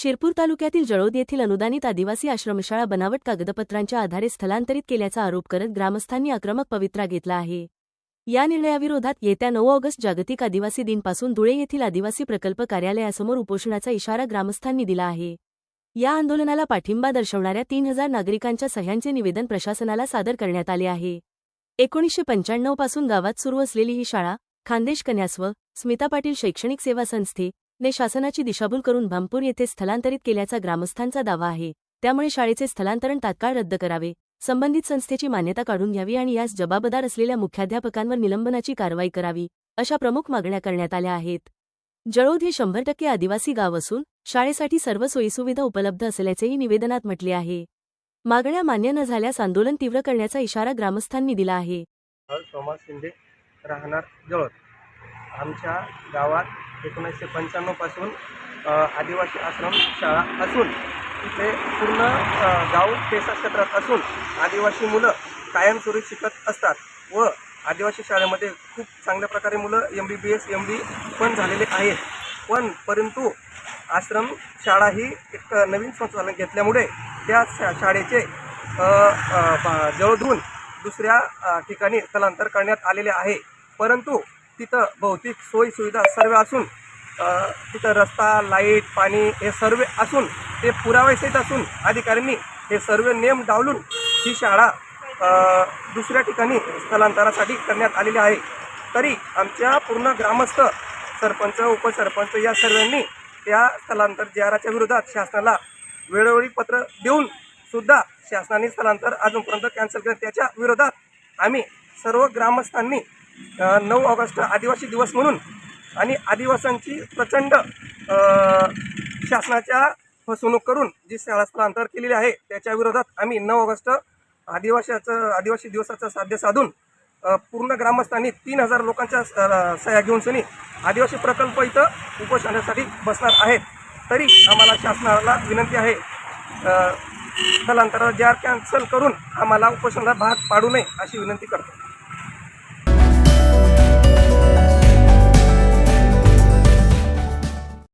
शिरपूर तालुक्यातील जळोद येथील अनुदानित आदिवासी आश्रमशाळा बनावट कागदपत्रांच्या आधारे स्थलांतरित केल्याचा आरोप करत ग्रामस्थांनी आक्रमक पवित्रा घेतला आहे. या निर्णयाविरोधात येत्या नऊ ऑगस्ट जागतिक आदिवासी दिनपासून धुळे येथील आदिवासी प्रकल्प कार्यालयासमोर उपोषणाचा इशारा ग्रामस्थांनी दिला आहे. या आंदोलनाला पाठिंबा दर्शवणाऱ्या तीन हजार नागरिकांच्या सह्यांचे निवेदन प्रशासनाला सादर करण्यात आले आहे. एकोणीसशे पंच्याण्णवपासून गावात सुरू असलेली ही शाळा खानदेश कन्यास्व स्मिता पाटील शैक्षणिक सेवा संस्थे ने शासनाची दिशाभूल करून भामपूर येथे स्थलांतरित केल्याचा ग्रामस्थांचा दावा आहे. त्यामुळे शाळेचे स्थलांतरण तात्काळ रद्द करावे. संबंधित संस्थेची मान्यता काढून घ्यावी आणि यास जबाबदार असलेल्या मुख्याध्यापकांवर निलंबनाची कारवाई करावी अशा प्रमुख मागण्या करण्यात आल्या आहेत. जळोद हे शंभर टक्के आदिवासी गाव असून शाळेसाठी सर्व सोयीसुविधा उपलब्ध असल्याचेही निवेदनात म्हटले आहे. मागण्या मान्य न झाल्यास आंदोलन तीव्र करण्याचा इशारा ग्रामस्थांनी दिला आहे. शिंदे राहणार जळोद. आमच्या गावात एकोणीसशे पंच्याण्णवपासून आदिवासी आश्रम शाळा असून तिथे पूर्ण गाव पेसा क्षेत्रात असून आदिवासी मुलं कायमस्वरूपी शिकत असतात व आदिवासी शाळेमध्ये खूप चांगल्या प्रकारे मुलं M B B S M B पण झालेले आहेत. पण परंतु आश्रम शाळा ही एक नवीन संचालन घेतल्यामुळे त्या शा शाळेचे जवळून दुसऱ्या ठिकाणी स्थलांतर करण्यात आलेले आहे. परंतु तिथं भौतिक सोयी सुविधा सर्व असून तिथं रस्ता लाइट पाणी हे सर्व असून ते पुराव्यासहित असून अधिकाऱ्यांनी हे सर्व नियम डावलून ही शाळा दुसऱ्या ठिकाणी स्थलांतरासाठी करण्यात आलेली आहे. तरी आमच्या पूर्ण ग्रामस्थ सरपंच उपसरपंच या सर्वांनी त्या स्थलांतर जिहाराच्या विरोधात शासनाला वेळोवेळी पत्र देऊन सुद्धा शासनाने स्थलांतर अजूनपर्यंत कॅन्सल केलं. त्याच्या विरोधात आम्ही सर्व ग्रामस्थांनी नऊ ऑगस्ट आदिवासी दिवस म्हणून आणि आदिवासांची प्रचंड शासनाच्या फसवणूक करून जी शाळा स्थलांतर केलेली आहे त्याच्या विरोधात आम्ही नऊ ऑगस्ट आदिवाशाचं आदिवासी दिवसाचं साध्य साधून पूर्ण ग्रामस्थांनी तीन हजार लोकांच्या सह्या घेऊन सनी आदिवासी प्रकल्प इथं उपोषणासाठी बसणार आहेत. तरी आम्हाला शासनाला विनंती आहे स्थलांतर जार कॅन्सल करून आम्हाला उपोषणाला भाग पाडू नये अशी विनंती करतो.